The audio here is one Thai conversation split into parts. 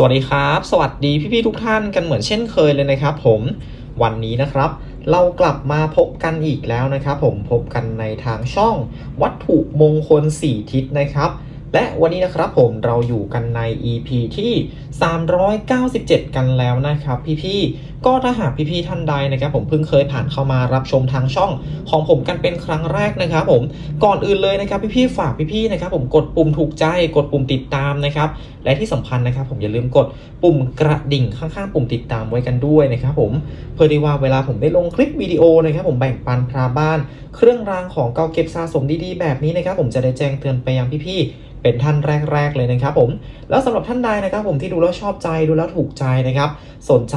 สวัสดีครับ สวัสดีพี่ๆทุกท่านกันเหมือนเช่นเคยเลยนะครับ ผมวันนี้นะครับ เรากลับมาพบกันอีกแล้วนะครับ ผมพบกันในทางช่องวัตถุมงคล 4 ทิศนะครับ และวันนี้นะครับผมเราอยู่กันใน EP ที่ 397 กันแล้วนะครับ พี่ๆ ก็ถ้าหากพี่ๆท่านใดนะครับผมเพิ่งเคยผ่านเข้ามารับชมทางช่องของผมกันเป็นครั้งแรกนะครับผมก่อนอื่นเลยนะครับพี่ๆฝากพี่ๆนะครับผมกดปุ่มถูกใจกดปุ่มติดตามนะครับและที่สำคัญนะครับ ผมอย่าลืมกดปุ่มกระดิ่งข้างๆ ปุ่มติดตามไว้กันด้วยนะครับผมเพื่อที่ว่าเวลาผมได้ลงคลิปวิดีโอนะครับผมแบ่งปันพราบ้าน เครื่องรางของเก่าเก็บสะสมดีๆ แบบนี้นะครับผมจะได้แจ้งเตือนไปยังพี่ๆเป็นท่านแรก ๆ เลยนะครับผม แล้วสำหรับท่านใดนะครับผมที่ดูแล้วชอบใจดูแล้วถูกใจนะครับ สนใจ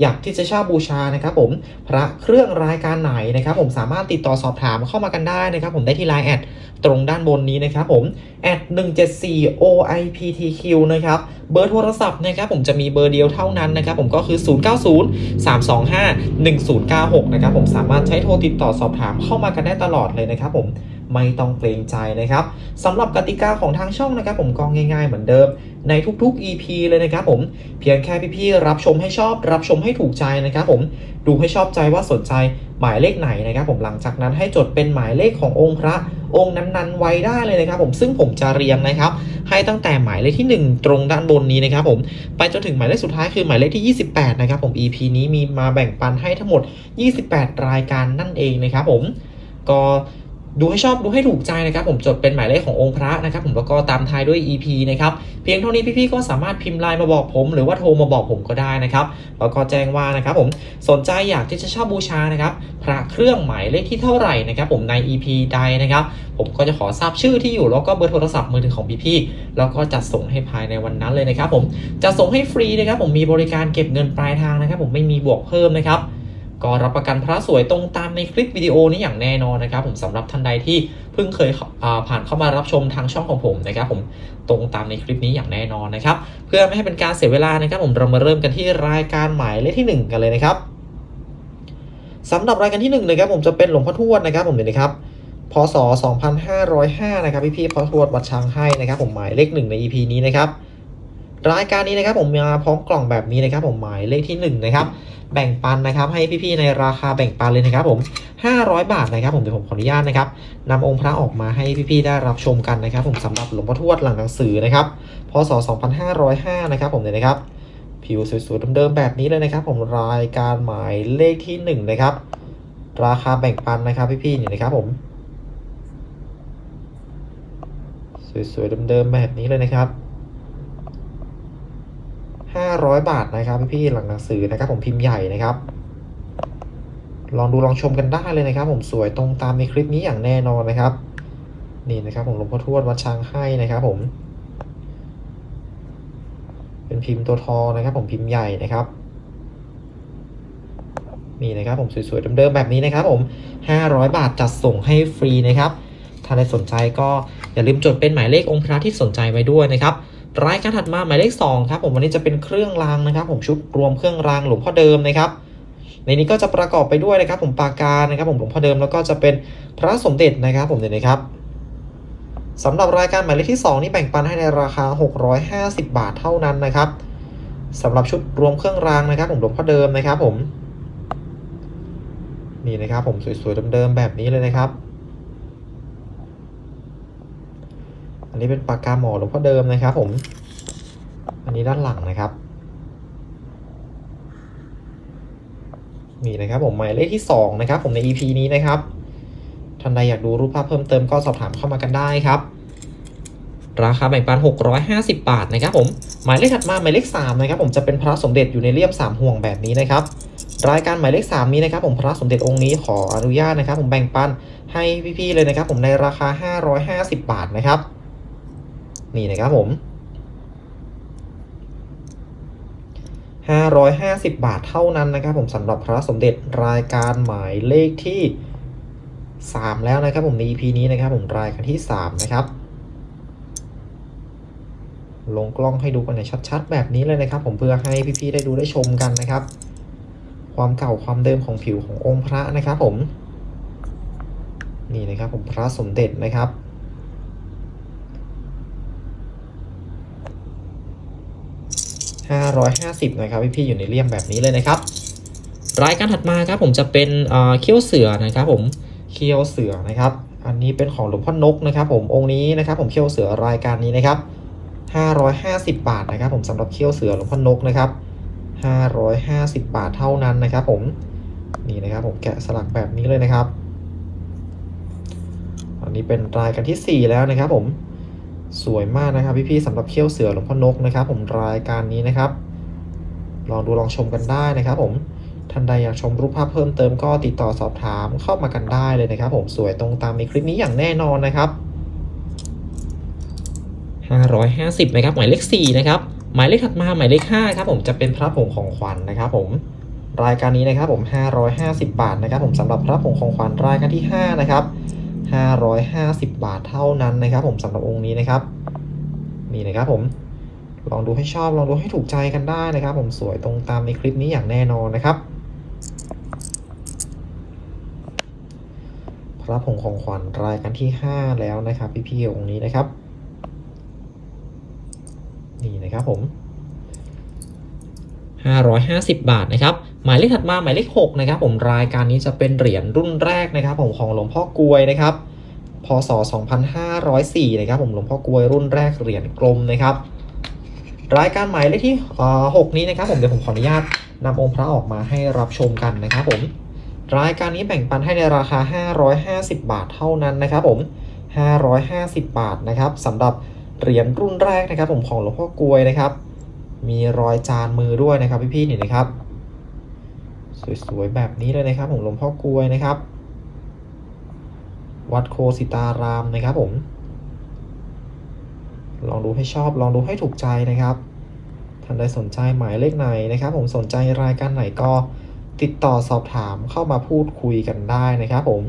อยากที่จะเช่าบูชานะครับผมพระเครื่องรายการไหนนะครับผมสามารถติดต่อสอบถามเข้ามากันได้นะครับผมได้ที่ไลน์แอดตรงด้านบนนี้นะครับผมแอด174 OIPTQ นะครับเบอร์โทรศัพท์นะครับผมจะมีเบอร์เดียวเท่านั้นนะครับผมก็คือ 090 325 1096 นะครับผมสามารถใช้โทรติดต่อสอบถามเข้ามากันได้ตลอดเลยนะครับผม ไม่ต้องเกรงใจนะครับสำหรับกติกาของทางช่องนะครับผมก็ง่าย ๆ เหมือนเดิม ในทุกๆ EP เลยนะครับผมเพียงแค่พี่ๆรับชมให้ชอบ รับชมให้ถูกใจนะครับผมดูให้ชอบใจว่าสนใจหมายเลขไหนนะครับ ผมหลังจากนั้นให้จดเป็นหมายเลขขององค์พระองค์นั้นๆไว้ได้เลยนะครับ ผมซึ่งผมจะเรียงนะครับ ให้ตั้งแต่หมายเลขที่ 1 ตรงด้านบนนี้นะครับ ผมไปจนถึงหมายเลขสุดท้ายคือหมายเลขที่ 28 นะครับ ผม EP นี้มีมาแบ่งปันให้ทั้งหมด 28 รายการนั่นเองนะครับ ผมก็ ดูให้ชอบดูให้ถูกใจนะครับ ผมจดเป็นหมายเลขขององค์พระนะครับ ผมแล้วก็ตามท้ายด้วย EP นะครับ เพียงเท่านี้พี่ๆก็สามารถพิมพ์ไลน์มาบอกผม หรือว่าโทรมาบอกผมก็ได้นะครับแล้วก็แจ้งว่านะครับ ผมสนใจอยากที่จะเช่าบูชานะครับ พระเครื่องหมายเลขที่เท่าไหร่นะครับ ผมใน EP ใดนะครับ ผมก็จะขอทราบชื่อที่อยู่แล้วก็เบอร์โทรศัพท์มือถือของพี่ๆแล้วก็จัดส่งให้ภายในวันนั้นเลยนะครับ ผมจะส่งให้ฟรีนะครับ ผมมีบริการเก็บเงินปลายทางนะครับ ผมไม่มีบวกเพิ่มนะครับ ก็รับประกันพระสวยตรงตามในคลิปวิดีโอนี้อย่างแน่นอนนะครับ ผมสำหรับท่านใดที่เพิ่งเคยผ่านเข้ามารับชมทางช่องของผมนะครับ ผมตรงตามในคลิปนี้อย่างแน่นอนนะครับ เพื่อไม่ให้เป็นการเสียเวลานะครับ ผมเรามาเริ่มกันที่รายการหมายเลขที่ 1 กันเลยนะครับสำหรับรายการที่1นะครับผมจะเป็นหลวงพ่อทวดนะครับ ผมเห็นนะครับพศ 2505 นะครับพี่พี่ๆพ่อทวดวัดช้างให้นะครับ ผมหมายเลขหนึ่งใน EP นี้นะครับ รายการนี้นะครับผมมาพร้อมกล่องแบบนี้นะครับผมหมายเลขที่1นะครับแบ่งปันนะครับให้พี่ๆในราคาแบ่งปันเลยนะครับผม 500 บาทนะครับผมเดี๋ยวผมขออนุญาตนะครับนำองค์พระออกมาให้พี่ๆได้รับชมกันนะครับ ผมสำหรับหลวงพ่อทวดหลังหนังสือนะครับพศ 2505 นะครับผมเนี่ยนะครับผิวสวยๆเดิมๆแบบนี้เลยนะครับ ผมรายการหมายเลขที่ 1 นะครับ ราคาแบ่งปันนะครับพี่ๆนี่นะครับผมสวยๆเดิมๆแบบนี้เลยนะครับ 500 บาทนะครับพี่หลังหนังสือนะครับผมพิมพ์ใหญ่นะครับ ลองดูลองชมกันได้เลยนะครับ ผมสวยตรงตามในคลิปนี้อย่างแน่นอนนะครับ นี่นะครับผมหลวงพ่อทวดวัดช้างให้นะครับ ผม เป็นพิมพ์ตัวทอนะครับ ผมพิมพ์ใหญ่นะครับนี่นะครับผมสวยๆเดิมๆแบบนี้นะครับผม 500 บาทจัดส่งให้ฟรีนะครับ ถ้าใครสนใจก็อย่าลืมจดเป็นหมายเลของค์พระที่สนใจไว้ด้วยนะครับ รายการถัดมาหมายเลข2ครับผมวันนี้จะเป็นเครื่องรางนะครับ ผมชุดรวมเครื่องรางหลวงพ่อเดิมนะครับ ในนี้ก็จะประกอบไปด้วยนะครับ ผมปากกานะครับผมหลวงพ่อเดิมแล้วก็จะเป็นพระสมเด็จนะครับผมเดี๋ยวนะครับสำหรับรายการหมายเลขที่ 2 นี่แบ่งปันให้ในราคา 650 บาทเท่านั้นนะครับสำหรับชุดรวมเครื่องรางนะครับผมหลวงพ่อเดิมนะครับผมนี่นะครับผมสวยๆเดิมๆแบบนี้เลยนะครับ อันนี้เป็นปากกาหมอหลวงพ่อเดิมนะครับ ผม อันนี้ด้านหลังนะครับนี่นะครับผมหมายเลขที่สองนะครับ ผมใน EP นี้นะครับท่านใดอยากดูรูปภาพเพิ่มเติมก็สอบถามเข้ามากันได้ครับ ราคาแบ่งปัน 650 บาทนะครับผม หมายเลขถัดมาหมายเลข3นะครับผมจะเป็นพระสมเด็จอยู่ในเลี่ยม 3 ห่วงแบบนี้นะครับ รายการหมายเลข 3 นี้นะครับ ผมพระสมเด็จองค์นี้ขออนุญาตนะครับ ผมแบ่งปันให้พี่ๆเลยนะครับ ผมในราคา 550 บาทนะครับ นี่นะครับผม 550 บาทเท่านั้นนะครับผมสำหรับพระสมเด็จรายการหมายเลขที่ 3 แล้วนะครับผมใน EP นี้นะครับผมรายการที่ 3 นะครับ ลงกล้องให้ดูกันในชัดๆ แบบนี้เลยนะครับ ผมเพื่อให้พี่ๆได้ดูได้ชมกันนะครับ ความเก่าความเดิมของผิวขององค์พระนะครับผม นี่นะครับผมพระสมเด็จนะครับ 550 นะครับพี่ๆอยู่ในเลี่ยมแบบนี้เลยนะครับรายการถัดมาครับผมจะเป็นเอ่อเขี้ยวเสือนะครับผมเขี้ยวเสือนะครับ อันนี้เป็นของหลวงพ่อนกนะครับ ผมองค์นี้นะครับผมเขี้ยวเสือรายการนี้นะครับ550 บาทนะครับ ผมสำหรับเขี้ยวเสือหลวงพ่อนกนะครับ550 บาทเท่านั้นนะครับ ผมนี่นะครับ ผมแกะสลักแบบนี้เลยนะครับ อันนี้เป็นรายการทีสี่4 แล้วนะครับ ผม สวยมากนะครับพี่ๆสำหรับเขี้ยวเสือหลวงพ่อนกนะครับ ผมรายการนี้นะครับ ลองดูลองชมกันได้นะครับผมท่านใดอยากชมรูปภาพเพิ่มเติมก็ติดต่อสอบถามเข้ามากันได้เลยนะครับ ผมสวยตรงตามในคลิปนี้อย่างแน่นอนนะครับ 550นะครับหมายเลข4นะครับหมายเลขถัดมาหมายเลข5ครับผมจะเป็นพระผงของขวัญนะครับ ผมรายการนี้นะครับผม 550 บาทนะครับ ผมสำหรับพระผงของขวัญรายการที่5นะครับ 550 บาทเท่านั้นนะครับ ผมสำหรับองค์นี้นะครับ นี่นะครับผมลองดูให้ชอบลองดูให้ถูกใจกันได้นะครับ ผมสวยตรงตามในคลิปนี้อย่างแน่นอนนะครับ พระผงของขวัญรายการที่ 5 แล้วนะครับ พี่ๆองค์นี้นะครับ นี่นะครับผม550 บาทนะครับ หมายเลขถัดมาหมายเลข6นะครับผมรายการนี้จะเป็นเหรียญรุ่นแรกนะครับผมของหลวงพ่อกลวยนะครับพศ 2504 นะครับผมหลวงพ่อกลวยรุ่นแรกเหรียญกลมนะครับ รายการหมายเลขที่6นี้นะครับผมเดี๋ยวผมขออนุญาตนำองค์พระออกมาให้รับชมกันนะครับผมรายการนี้แบ่งปันให้ในราคา 550 บาทเท่านั้นนะครับผม 550 บาทนะครับสำหรับเหรียญรุ่นแรกนะครับผมของหลวงพ่อกลวยนะครับ มีรอยจานมือด้วยนะครับพี่ๆนี่นะครับ สวยๆแบบนี้เลยนะครับผมหลวงพ่อกลวยนะครับ วัดโคสิตารามนะครับผม ลองดูให้ชอบลองดูให้ถูกใจนะครับท่านใดสนใจหมายเลขไหนนะครับ ผมสนใจรายการไหนก็ติดต่อสอบถามเข้ามาพูดคุยกันได้นะครับผม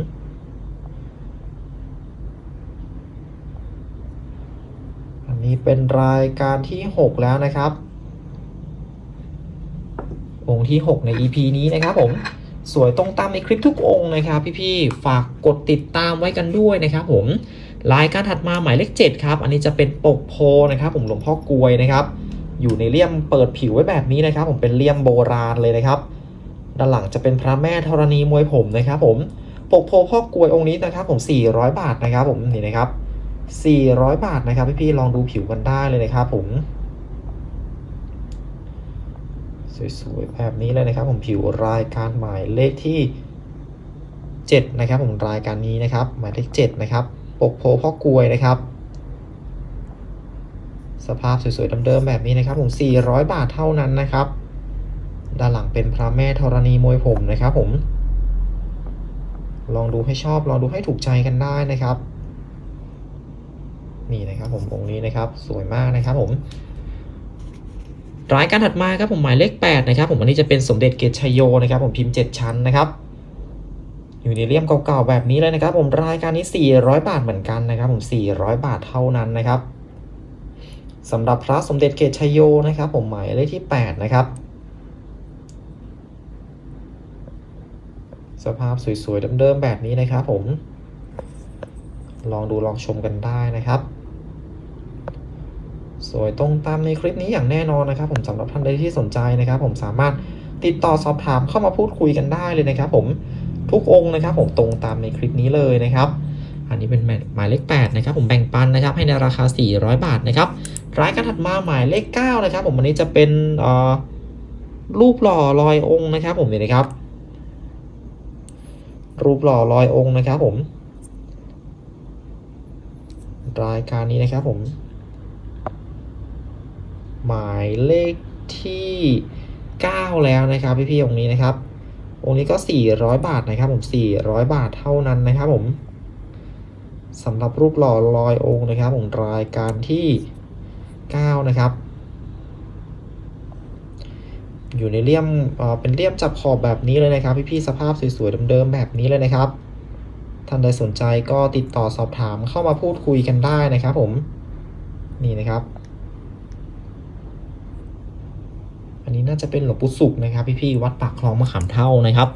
อันนี้เป็นรายการที่ 6 แล้วนะครับ องค์ที่ 6 ใน EP นี้นะครับผมสวยตรงตามในคลิปทุกองค์นะครับพี่ๆฝากกดติดตามไว้กันด้วยนะครับผมรายการถัดมาหมายเลข7ครับ อันนี้จะเป็นปกโพนะครับ ผมหลวงพ่อกวยนะครับ อยู่ในเลี่ยมเปิดผิวไว้แบบนี้นะครับ ผมเป็นเลี่ยมโบราณเลยนะครับ ด้านหลังจะเป็นพระแม่ธรณีมวยผมนะครับ ผมปกโพพ่อกวยองค์นี้นะครับ ผม 400 บาทนะครับ ผมนี่นะครับ 400 บาทนะครับพี่ๆลองดูผิวกันได้เลยนะครับ ผม สวยๆแบบนี้เลยนะครับ ผมผิวรายการหมายเลขที่ 7 นะครับ ผมรายการนี้นะครับ หมายเลข7นะครับปกโพพ่อกวยนะครับ สภาพสวยๆเดิมๆแบบนี้นะครับ ผม 400 บาทเท่านั้นนะครับ ด้านหลังเป็นพระแม่ธรณีมวยผมนะครับ ผม ลองดูให้ชอบลองดูให้ถูกใจกันได้นะครับ นี่นะครับ ผมองค์นี้นะครับ สวยมากนะครับ ผม รายการถัดมาครับผมหมายเลข8นะครับผมอันนี้จะเป็นสมเด็จเกตชัยโยนะครับผมพิมพ์ 7 ชั้นนะครับอยู่ในเลี่ยมเก่าๆแบบนี้เลยนะครับ ผมรายการนี้ 400 บาทเหมือนกันนะครับ ผม 400 บาทเท่านั้นนะครับสำหรับพระสมเด็จเกตชัยโยนะครับ ผมหมายเลขที่ 8 นะครับ สภาพสวยๆเดิมๆแบบนี้นะครับ ผม ลองดูลองชมกันได้นะครับ สวยตรงตามในคลิปนี้อย่างแน่นอนนะครับ ผมสำหรับท่านใดที่สนใจนะครับ ผมสามารถติดต่อสอบถามเข้ามาพูดคุยกันได้เลยนะครับ ผมทุกองค์นะครับ ผมตรงตามในคลิปนี้เลยนะครับ อันนี้เป็นหมายเลข8นะครับผมแบ่งปันนะครับ ให้ในราคา 400 บาทนะครับรายการถัดมาหมายเลข9นะครับ ผมอันนี้จะเป็นรูปหล่อลอยองค์นะครับ ผมนี่นะครับ รูปหล่อลอยองค์นะครับ ผม รายการนี้นะครับ ผม หมายเลขที่ 9 แล้วนะครับพี่ๆองค์นี้นะครับ องค์นี้ก็ 400 บาทนะครับ ผม400 บาทเท่านั้นนะครับผมสำหรับรูปหล่อลอยองค์นะครับ ผมรายการที่ 9 นะครับ อยู่ในเลี่ยมเเป็นเลี่ยมจับขอบแบบนี้เลยนะครับ พี่ๆสภาพสวยๆเดิมๆแบบนี้เลยนะครับท่านใดสนใจก็ติดต่อสอบถามเข้ามาพูดคุยกันได้นะครับผม นี่นะครับ อั นี้น่าจะเป็นหลวงปู่สุขนะครับ พี่ๆวัดปากคลองมะขามเท่านะครับ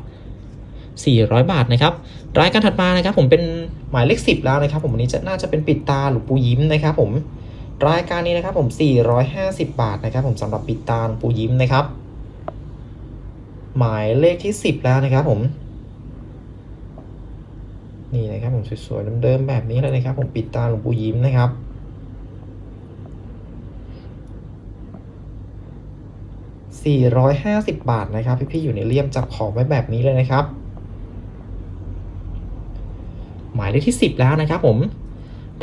400 บาทนะครับรายการถัดมานะครับ ผมเป็นหมายเลข10 แล้วนะครับ ผมอันนี้จะน่าจะเป็นปิดตาหลวงปู่ยิ้มนะครับ ผมรายการนี้นะครับ ผม 450 บาทนะครับ ผมสำหรับปิดตาหลวงปู่ยิ้มนะครับ หมายเลขที่ 10 แล้วนะครับ ผม นี่นะครับ ผมสวยๆเดิมๆแบบนี้เลยนะครับ ผมปิดตาหลวงปู่ยิ้มนะครับ 450 บาทนะครับ พี่ๆอยู่ในเลี่ยมจับของไว้แบบนี้เลยนะครับ หมายเลขที่ 10 แล้วนะครับผม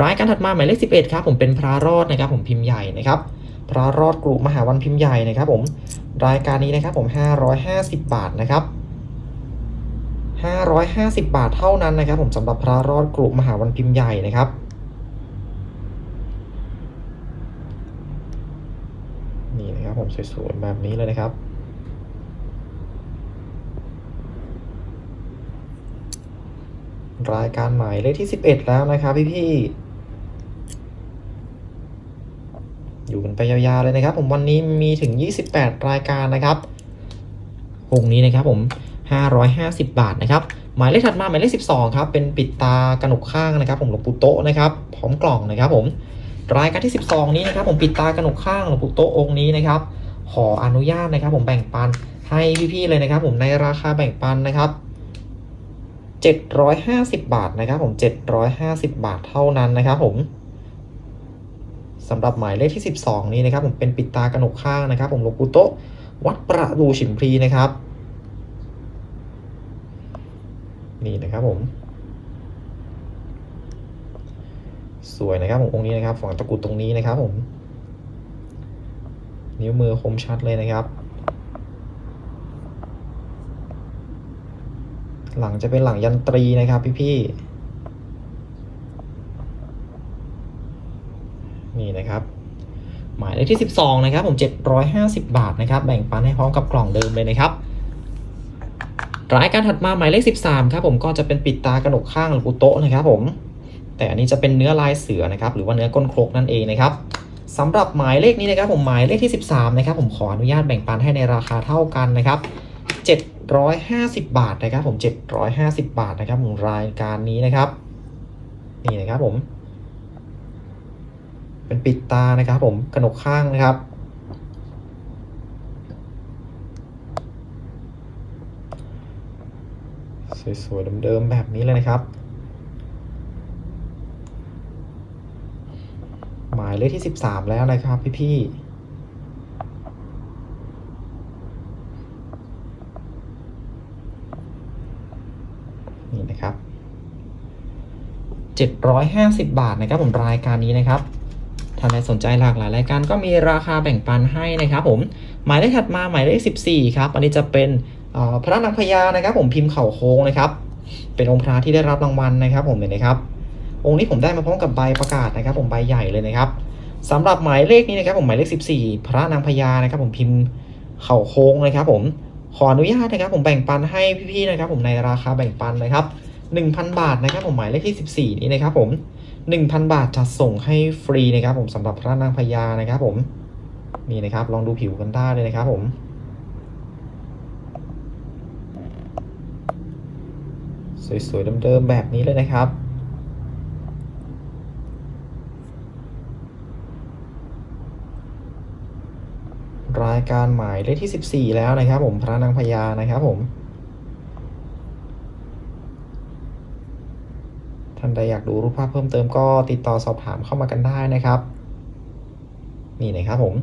รายการถัดมาหมายเลข11ครับผมเป็นพระรอดนะครับ ผมพิมพ์ใหญ่นะครับ พระรอดกรุมหาวันพิมพ์ใหญ่นะครับ ผมรายการนี้นะครับผม 550 บาทนะครับ 550 บาทเท่านั้นนะครับ ผมสำหรับพระรอดกรุมหาวันพิมพ์ใหญ่นะครับ นะครับผมสวยๆแบบนี้เลยนะครับ รายการใหมายเลขที่ 11 แล้วนะครับพี่ๆอยู่กันไปยาวๆเลยนะครับ ผมวันนี้มีถึง 28 รายการนะครับองนี้นะครับผม 550 บาทนะครับหมายเลขถัดมาหมายเลข 12 ครับ เป็นปิดตากระหนกข้างนะครับ ผมหลวงปู่โตะนะครับ พร้อมกล่องนะครับผม รายการที่ 12 นี้นะครับ ผมปิดตากระหนกข้างหลวงปู่โตองค์นี้นะครับ ขออนุญาตนะครับ ผมแบ่งปันให้พี่ๆเลยนะครับ ผมในราคาแบ่งปันนะครับ750 บาทนะครับ ผม 750 บาทเท่านั้นนะครับผมสำหรับหมายเลขที่ 12 นี้นะครับ ผมเป็นปิดตากระหนกข้างนะครับ ผมหลวงปู่โตวัดประดูฉิมพลีนะครับ นี่นะครับผม สวยนะครับผมองค์นี้นะครับฝังตะกุดตรงนี้นะครับผมนิ้วมือคมชัดเลยนะครับ หลังจะเป็นหลังยันตรีนะครับพี่ๆนี่นะครับ หมายเลขที่ 12 นะครับ ผม 750 บาทนะครับ แบ่งปันให้พร้อมกับกล่องเดิมเลยนะครับรายการถัดมาหมายเลข 13 ครับผมก็จะเป็นปิดตากระหนกข้างหรือปูโตะนะครับผม แต่อันนี้จะเป็นเนื้อลายเสือนะครับ หรือว่าเนื้อก้นครกนั่นเองนะครับสำหรับหมายเลขนี้นะครับผมหมายเลขที่ 13นะครับผมขออนุญาตแบ่งปันให้ในราคาเท่ากันนะครับ750 บาทนะครับผม 750 บาทนะครับผมรายการนี้นะครับ นี่นะครับผม เป็นปิดตานะครับผมกระหนกข้างนะครับสวยๆเดิมๆแบบนี้เลยนะครับ หมายเลขที่ 13 แล้วนะครับพี่ๆนี่นะครับ 750 บาทนะครับผมรายการนี้นะครับท่านใดสนใจหลากหลายรายการก็มีราคาแบ่งปันให้นะครับผมหมายเลขถัดมาหมายเลข 14 ครับ อันนี้จะเป็นพระนางพญานะครับ ผมพิมพ์เข่าโค้งนะครับ เป็นองค์พระที่ได้รับรางวัลนะครับ ผมเห็นนะครับ องค์นี้ผมได้มาพร้อมกับใบประกาศนะครับ ผมใบใหญ่เลยนะครับสำหรับหมายเลขนี้นะครับ ผมหมายเลข 14 พระนางพญานะครับ ผมพิมพ์เข่าโค้งนะครับ ผมขออนุญาตนะครับ ผมแบ่งปันให้พี่ๆนะครับ ผมในราคาแบ่งปันนะครับ 1,000 บาทนะครับ ผมหมายเลขที่ 14 นี้นะครับ ผม 1,000 บาทจะส่งให้ฟรีนะครับ ผมสำหรับพระนางพญานะครับ ผมนี่นะครับ ลองดูผิวกันได้เลยนะครับ ผมสวยๆเดิมๆแบบนี้เลยนะครับ รายการหมายเลขที่ 14 แล้วนะครับ ผมพระนางพญานะครับผม ท่านใดอยากดูรูปภาพเพิ่มเติมก็ติดต่อสอบถามเข้ามากันได้นะครับ นี่นะครับผม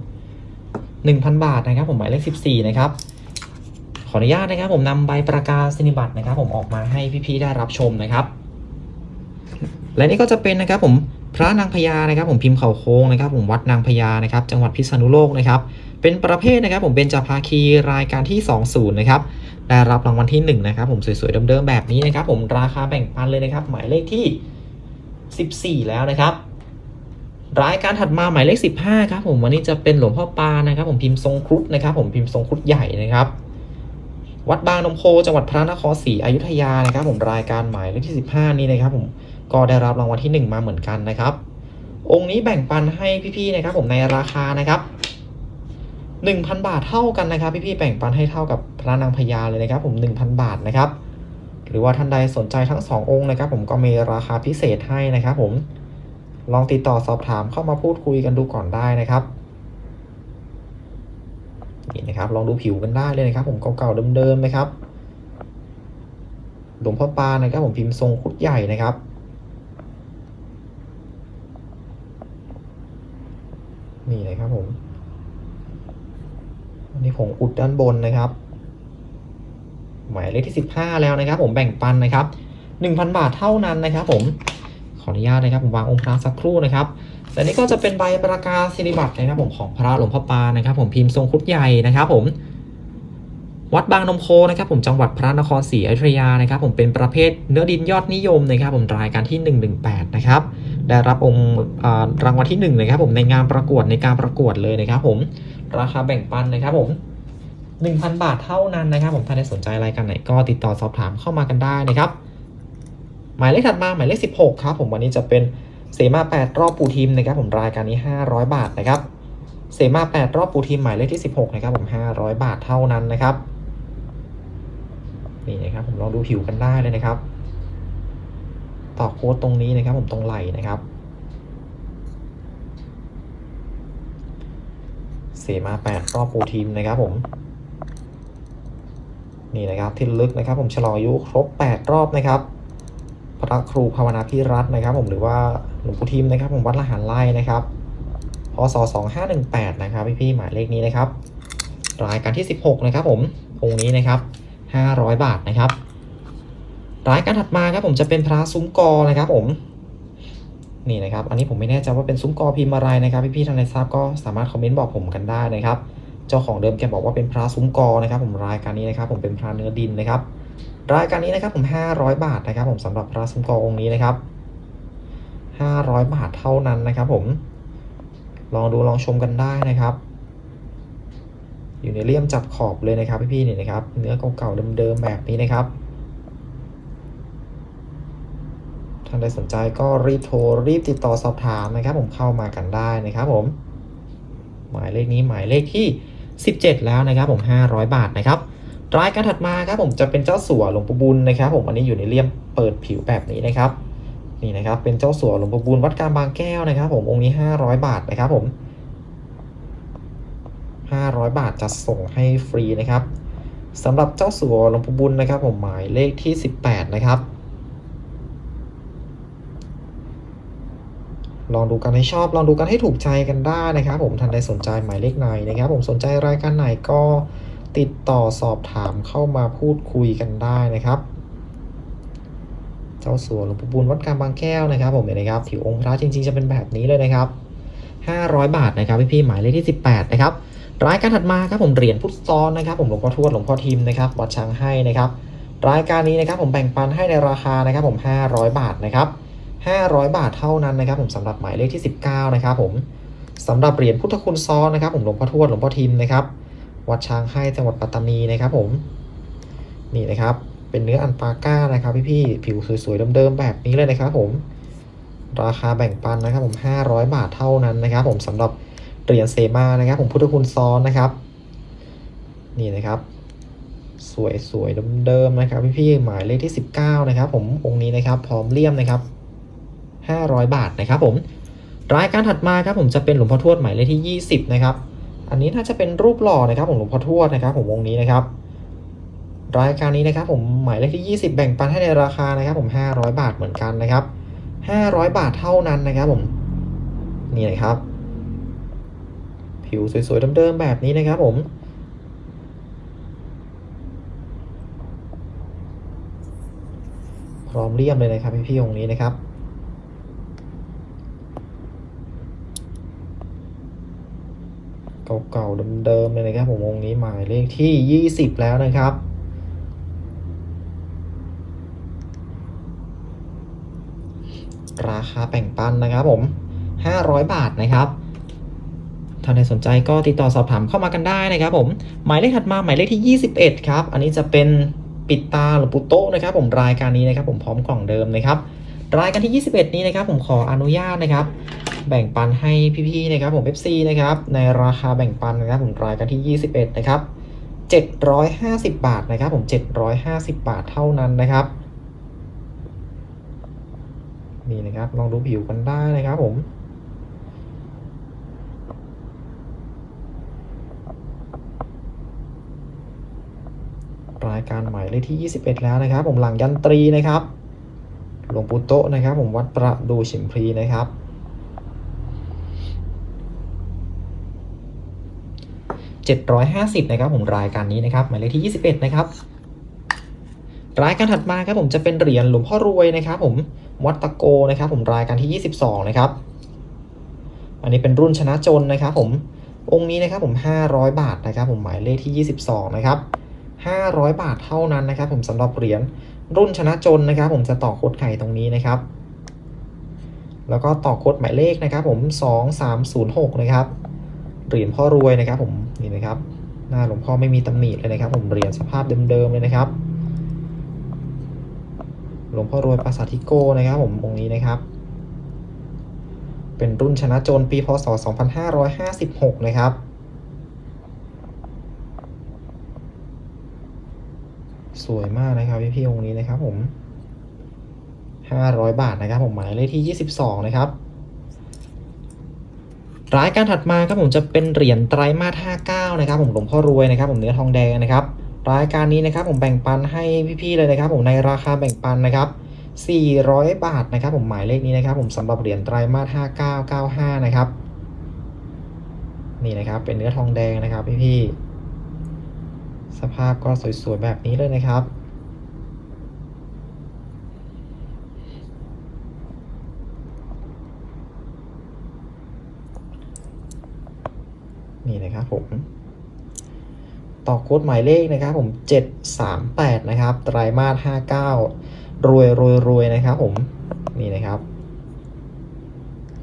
1,000 บาทนะครับ ผมหมายเลข 14 นะครับขออนุญาตนะครับ ผมนำใบประกาศนียบัตรนะครับ ผมออกมาให้พี่ๆได้รับชมนะครับ และนี่ก็จะเป็นนะครับผม พระนางพญานะครับผมพิมพ์เขาโค้งนะครับผมวัดนางพญานะครับจังหวัดพิษณุโลกนะครับเป็นประเภทนะครับผมเบญจภาคีรายการที่ 20นะครับได้รับรางวัลที่1นะครับผมสวยๆเดิมๆแบบนี้นะครับผมราคาแบ่งปันเลยนะครับ หมายเลขที่ 14 แล้วนะครับ รายการถัดมาหมายเลข 15ครับผมวันนี้จะเป็นหลวงพ่อปานะครับผมพิมพ์ทรงครุฑนะครับผมพิมพ์ทรงครุฑใหญ่นะครับวัดบางนมโคจังหวัดพระนครศรีอยุธยานะครับผมรายการหมายเลขที่ 15 นี้นะครับผม ก็ได้รับรางวัลที่ 1 มาเหมือนกันนะครับ องค์นี้แบ่งปันให้พี่ๆนะครับ ผมในราคานะครับ 1,000 บาทเท่ากันนะครับ พี่ๆแบ่งปันให้เท่ากับพระนางพญาเลยนะครับ ผม 1,000 บาทนะครับ หรือว่าท่านใดสนใจทั้ง 2 องค์นะครับ ผมก็มีราคาพิเศษให้นะครับ ผมลองติดต่อสอบถามเข้ามาพูดคุยกันดูก่อนได้นะครับนี่นะครับ ลองดูผิวกันได้เลยนะครับ ผมเก่าๆเดิมๆนะครับหลวงพ่อปานะครับผมพิมพ์ทรงคุดใหญ่นะครับ นี่นะครับผมอันนี้ ผงอุดด้านบนนะครับ หมายเลขที่ 15 แล้วนะครับ ผมแบ่งปันนะครับ 1,000 บาทเท่านั้นนะครับ ผมขออนุญาตนะครับผมวางองค์พระสักครู่นะครับและนี่ก็จะเป็นใบประกาศนียบัตรนะครับ ผมของพระหลวงพ่อปานนะครับ ผมพิมพ์ทรงครุฑใหญ่นะครับ ผมวัดบางนมโคนะครับผมจังหวัดพระนครศรีอยุธยานะครับ ผมเป็นประเภทเนื้อดินยอดนิยมนะครับ ผมรายการที่ 118 นะครับ ได้รับองค์รางวัลที่1นะครับผมในงานประกวดในการประกวดเลยนะครับผมราคาแบ่งปันนะครับผม 1,000 บาทเท่านั้นนะครับ ผมถ้าได้สนใจรายการไหนก็ติดต่อสอบถามเข้ามากันได้นะครับ หมายเลขถัดมาหมายเลข 16 ครับผมวันนี้จะเป็นเสมา 8 รอบปูทีมนะครับผมรายการนี้ 500 บาทนะครับเสมา 8 รอบปูทีมหมายเลขที่ 16 นะครับผม 500 บาทเท่านั้นนะครับนี่นะครับผมลองดูผิวกันได้เลยนะครับ ต่อโค้ดตรงนี้นะครับผมตรงไหล่นะครับ เสมา8รอบปูทีมนะครับผม นี่นะครับที่ลึกนะครับผมฉลองอายุครบ 8 รอบนะครับ พระครูภาวนาพิรัตน์นะครับ ผมหรือว่าหลวงปู่ทิมนะครับ ผมวัดละหารไล่นะครับพศ2518 นะครับพี่ๆหมายเลขนี้นะครับ รายการที่ 16 นะครับผมองค์นี้นะครับ 500 บาทนะครับ รายการถัดมาครับผมจะเป็นพระซุ้มกอนะครับผมนี่นะครับ อันนี้ผมไม่แน่ใจว่าเป็นซุ้มกอพิมพ์อะไรนะครับ พี่ๆท่านใดทราบก็สามารถคอมเมนต์บอกผมกันได้นะครับ เจ้าของเดิมแกบอกว่าเป็นพระซุ้มกอนะครับ ผมรายการนี้นะครับ ผมเป็นพระเนื้อดินนะครับ รายการนี้นะครับผม 500 บาทนะครับ ผมสำหรับพระซุ้มกอองค์นี้นะครับ 500 บาทเท่านั้นนะครับ ผม ลองดูลองชมกันได้นะครับ อยู่ในเลี่ยมจับขอบเลยนะครับ พี่ๆนี่นะครับ เนื้อเก่าๆเดิมๆแบบนี้นะครับ ท่านใดสนใจก็รีบโทรรีบติดต่อสอบถามนะครับ ผมเข้ามากันได้นะครับผม หมายเลขนี้หมายเลขที่ 17 แล้วนะครับ ผม 500 บาทนะครับรายการถัดมาครับผมจะเป็นเจ้าสัวหลวงปู่บุญนะครับ ผมอันนี้อยู่ในเลี่ยมเปิดผิวแบบนี้นะครับ นี่นะครับเป็นเจ้าสัวหลวงปู่บุญวัดกลางบางแก้วนะครับ ผมองค์นี้ 500 บาทนะครับ ผม 500 บาทจะส่งให้ฟรีนะครับสำหรับเจ้าสัวหลวงปู่บุญนะครับ ผมหมายเลขที่ 18 นะครับ ลองดูกันให้ชอบลองดูกันให้ถูกใจกันได้นะครับ ผมท่านใดสนใจหมายเลขไหนนะครับ ผมสนใจรายการไหนก็ติดต่อสอบถามเข้ามาพูดคุยกันได้นะครับ เจ้าสัวหลวงปู่บุญวัดกลางบางแก้วนะครับ ผมเนี่ยนะครับผิวองค์พระจริง ๆ จะเป็นแบบนี้เลยนะครับ 500 บาทนะครับพี่ๆหมายเลขที่ 18 นะครับรายการถัดมาครับผมเหรียญพุทธซ้อนนะครับ ผมหลวงพ่อทวดหลวงพ่อทิมนะครับวัดช้างให้นะครับ รายการนี้นะครับผมแบ่งปันให้ในราคานะครับ ผม 500 บาทนะครับ 500 บาทเท่านั้นนะครับผมสำหรับหมายเลขที่ 19 นะครับผมสำหรับเหรียญพุทธคุณซ้อนนะครับ ผมหลวงพ่อทวดหลวงพ่อทิมนะครับวัดช้างให้จังหวัดปัตตานีนะครับผมนี่นะครับเป็นเนื้ออันปาก้านะครับพี่ๆผิวสวยๆเดิมๆแบบนี้เลยนะครับผมราคาแบ่งปันนะครับ ผม 500 บาทเท่านั้นนะครับ ผมสำหรับเหรียญเซมานะครับ ผมพุทธคุณซ้อนนะครับ นี่นะครับ สวยๆเดิมๆนะครับ พี่ๆหมายเลขที่ 19 นะครับ ผมองค์นี้นะครับ พร้อมเลี่ยมนะครับ 500 บาทนะครับผมรายการถัดมาครับผมจะเป็นหลวงพ่อทวดหมายเลขที่ 20 นะครับ อันนี้น่าจะเป็นรูปหล่อนะครับผมหลวงพ่อทวดนะครับผมองนี้นะครับ รายการนี้นะครับผมหมายเลขที่ 20 แบ่งปันให้ในราคานะครับผม500 บาทเหมือนกันนะครับ 500 บาทเท่านั้นนะครับผมนี่นะครับ ผิวสวยๆเดิมๆแบบนี้นะครับผมพร้อมเลี่ยมเลยนะครับพี่ๆองนี้นะครับ เก่าๆเดิมๆเลยนะครับผมองค์นี้หมายเลขที่ 20 แล้วนะครับราคาแบ่งปันนะครับผม 500 บาทนะครับท่านใดสนใจก็ติดต่อสอบถามเข้ามากันได้นะครับผม หมายเลขถัดมาหมายเลขที่ 21 ครับ อันนี้จะเป็นปิดตาหลวงปู่โตะนะครับ ผมรายการนี้นะครับ ผมพร้อมกล่องเดิมนะครับ รายการที่ 21 นี้นะครับ ผมขออนุญาตนะครับ แบ่งปันให้พี่ๆนะครับผม FC นะครับในราคาแบ่งปันนะครับผมรายการที่ 21 นะครับ 750 บาทนะครับผม 750 บาทเท่านั้นนะครับนี่นะครับลองดูผิวกันได้นะครับผมรายการใหม่เลขที่ 21 แล้วนะครับ ผมหลังยันตรีนะครับหลวงปู่โตนะครับ ผมวัดประดูฉิมพลีนะครับ 750 นะครับผมรายการนี้นะครับหมายเลขที่ 21 นะครับรายการถัดมาครับผมจะเป็นเหรียญหลวงพ่อรวยนะครับผมวัดตะโกนะครับผมรายการที่ 22 นะครับ อันนี้เป็นรุ่นชนะจนนะครับผมองค์นี้นะครับผม 500 บาทนะครับผมหมายเลขที่ 22 นะครับ 500 บาทเท่านั้นนะครับ ผมสำหรับเหรียญรุ่นชนะจนนะครับ ผมจะต่อโคดไข่ตรงนี้นะครับ แล้วก็ต่อโคดหมายเลขนะครับ ผม 2306 นะครับ เหรียญพ่อรวยนะครับ ผมนี่นะครับหน้าหลวงพ่อไม่มีตำหนิเลยนะครับ ผมเหรียญสภาพเดิมๆเลยนะครับ หลวงพ่อรวยปราสาทิโกนะครับ ผมองค์นี้นะครับ เป็นรุ่นชนะโจรปีพศ 2556 นะครับสวยมากนะครับพี่พี่ๆองค์นี้นะครับผม500บาทนะครับผมหมายเลขที่22นะครับ รายการถัดมาครับผมจะเป็นเหรียญไตรมาส59นะครับผมหลวงพ่อรวยนะครับผมเนื้อทองแดงนะครับรายการนี้นะครับผมแบ่งปันให้พี่ๆเลยนะครับ ผมในราคาแบ่งปันนะครับ400 บาทนะครับ ผมหมายเลขนี้นะครับผมสำหรับเหรียญไตรมาส5995นะครับนี่นะครับเป็นเนื้อทองแดงนะครับพี่ๆสภาพก็สวยๆแบบนี้เลยนะครับ นี่นะครับผมต่อโค้ดหมายเลขนะครับผม 738 นะครับไตรมาส59 รวยรวยรวยนะครับผม นี่นะครับ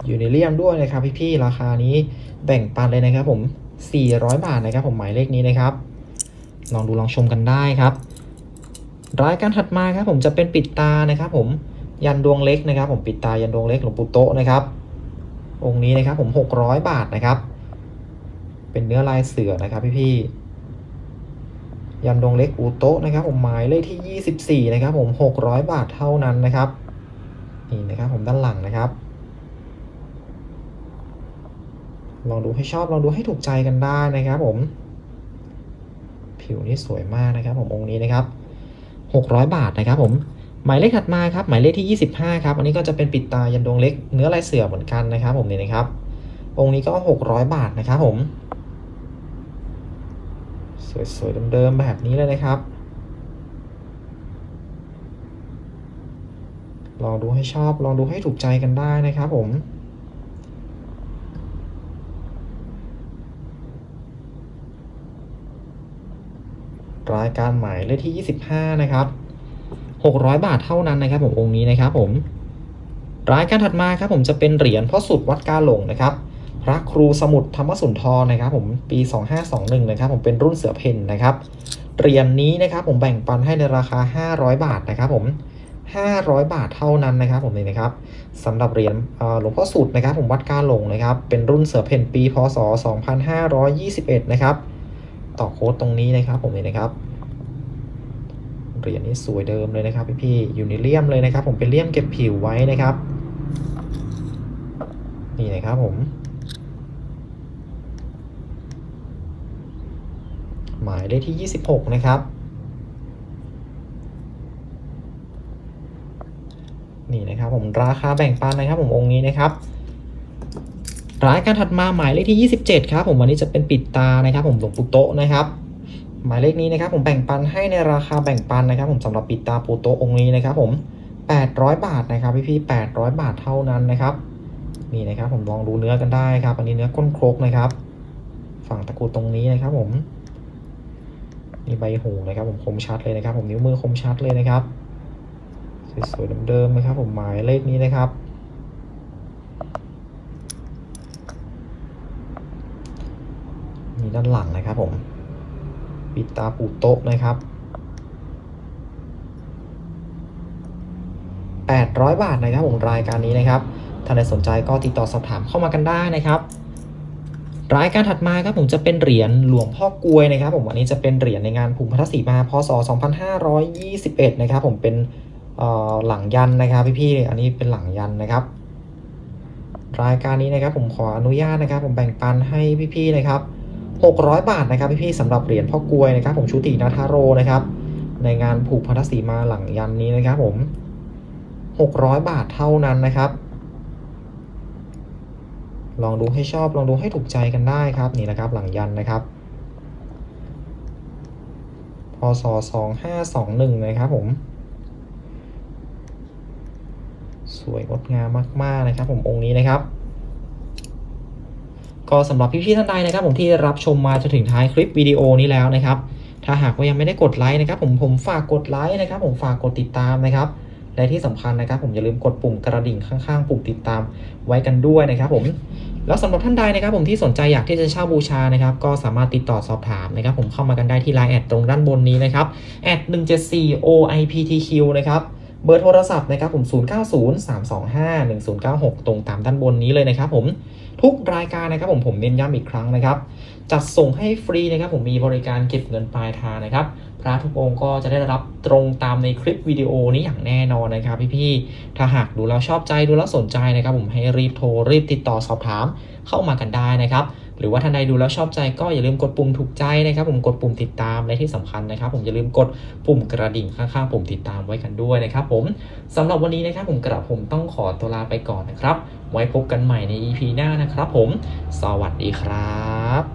อยู่ในเลี่ยมด้วยนะครับพี่ๆราคานี้แบ่งปันเลยนะครับผม 400 บาทนะครับผมหมายเลขนี้นะครับ ลองดูลองชมกันได้ครับรายการถัดมาครับผมจะเป็นปิดตานะครับ ผมยันดวงเล็กนะครับ ผมปิดตายันดวงเล็กหลวงปู่โตนะครับ องค์นี้นะครับผม 600 บาทนะครับ เป็นเนื้อลายเสือนะครับพี่ๆยันดงเล็กอูโตะนะครับผมหมายเลขที่ 24 นะครับผม 600 บาทเท่านั้นนะครับ นี่นะครับผมด้านหลังนะครับ ลองดูให้ชอบลองดูให้ถูกใจกันได้นะครับผม ผิวนี่สวยมากนะครับ ผมองค์นี้นะครับ 600 บาทนะครับผม หมายเลขถัดมาครับ หมายเลขที่ 25 ครับ อันนี้ก็จะเป็นปิดตายันดวงเล็กเนื้อลายเสือเหมือนกันนะครับ ผมนี่นะครับ องค์นี้ก็ 600 บาทนะครับผม สวยๆเดิมๆแบบนี้เลยนะครับ ลองดูให้ชอบ ลองดูให้ถูกใจกันได้นะครับผมรายการหมายเลขที่ 25 นะครับ 600 บาทเท่านั้นนะครับผมองค์นี้นะครับผม รายการถัดมาครับผมจะเป็นเหรียญพ่อสุดวัดกาหลงนะครับ พระครูสมุทรธรรมสุนทรนะครับ ผมปี 2521 นะครับ ผมเป็นรุ่นเสือเพ่นนะครับเหรียญนี้นะครับ ผมแบ่งปันให้ในราคา 500 บาทนะครับ ผม 500 บาทเท่านั้นนะครับ ผมนี่นะครับสำหรับเหรียญหลวงพ่อสุดนะครับ ผมวัดกาหลงนะครับ เป็นรุ่นเสือเพ่นปีพศ 2521 นะครับ ต่อโค้ดตรงนี้นะครับ ผมนี่นะครับเหรียญนี้สวยเดิมเลยนะครับพี่ๆอยู่ในเลี่ยมเลยนะครับ ผมเป็นเลี่ยมเก็บผิวไว้นะครับ นี่นะครับผม หมายเลขที่ 26 นะครับ นี่นะครับผมราคาแบ่งปันนะครับผมองค์นี้นะครับรายการถัดมาหมายเลขที่ 27 ครับผมวันนี้จะเป็นปิดตานะครับผมหลวงปู่โตนะครับ หมายเลขนี้นะครับผมแบ่งปันให้ในราคาแบ่งปันนะครับ ผมสำหรับปิดตาปูโตองค์นี้นะครับ ผม 800 บาทนะครับพี่ๆ800 บาทเท่านั้นนะครับนี่นะครับผมลองดูเนื้อกันได้ครับ อันนี้เนื้อก้นครกนะครับ ฝั่งตะกรุดตรงนี้นะครับผม นี่ใบหูนะครับผมคมชัดเลยนะครับ ผมนิ้วมือคมชัดเลยนะครับสวยๆเดิมๆนะครับ ผมหมายเลขนี้นะครับ มีด้านหลังนะครับผมปิดตาปูโต๊ะนะครับ800 บาทนะครับผมรายการนี้นะครับถ้าใครสนใจก็ติดต่อสอบถามเข้ามากันได้นะครับ รายการถัดมาครับผมจะเป็นเหรียญหลวงพ่อกลวยนะครับ ผมอันนี้จะเป็นเหรียญในงานภูมิพัทธศรีมาพศ 2521 นะครับ ผมเป็นหลังยันนะครับพี่ๆอันนี้เป็นหลังยันนะครับ รายการนี้นะครับผมขออนุญาตนะครับ ผมแบ่งปันให้พี่ๆนะครับ 600 บาทนะครับพี่ๆสำหรับเหรียญพ่อกลวยนะครับ ผมชุตินาทาโรนะครับ ในงานผูกพันธสีมาหลังยันนี้นะครับ ผม 600 บาทเท่านั้นนะครับ ลองดูให้ชอบลองดูให้ถูกใจกันได้ครับนี่นะครับหลังยันนะครับพศ2521นะครับผม สวยงดงามมาก ๆ นะครับ ผมองค์นี้นะครับ ก็สำหรับพี่ๆท่านใดนะครับ ผมที่รับชมมาจนถึงท้ายคลิปวิดีโอนี้แล้วนะครับ ถ้าหากว่ายังไม่ได้กดไลค์นะครับ ผมผมฝากกดไลค์นะครับ ผมฝากกดติดตามนะครับและที่สำคัญนะครับ ผมอย่าลืมกดปุ่มกระดิ่งข้างๆ ปุ่มติดตามไว้กันด้วยนะครับ ผม แล้วสำหรับท่านใดนะครับผมที่สนใจอยากที่จะเช่าบูชานะครับก็สามารถติดต่อสอบถามนะครับผมเข้ามากันได้ที่ไลน์แอดตรงด้านบนนี้นะครับแอด174 OIPTQ นะครับเบอร์โทรศัพท์นะครับผม 0903251096 ตรงตามด้านบนนี้เลยนะครับผม ทุกรายการนะครับผมผมเน้นย้ำอีกครั้งนะครับ จัดส่งให้ฟรีนะครับผมมีบริการเก็บเงินปลายทางนะครับ พระทุกองค์ก็จะได้รับตรงตามในคลิปวิดีโอนี้อย่างแน่นอนนะครับพี่ๆถ้าหากดูแล้วชอบใจดูแล้วสนใจนะครับ ผมให้รีบโทรรีบติดต่อสอบถามเข้ามากันได้นะครับ หรือว่าท่านใดดูแล้วชอบใจก็อย่าลืมกดปุ่มถูกใจนะครับ ผมกดปุ่มติดตามและที่สำคัญนะครับ ผมอย่าลืมกดปุ่มกระดิ่งข้างๆปุ่มติดตามไว้กันด้วยนะครับ ผมสำหรับวันนี้นะครับ ผมกระผมต้องขอตัวลาไปก่อนนะครับ ไว้พบกันใหม่ใน EP หน้านะครับ ผม สวัสดีครับ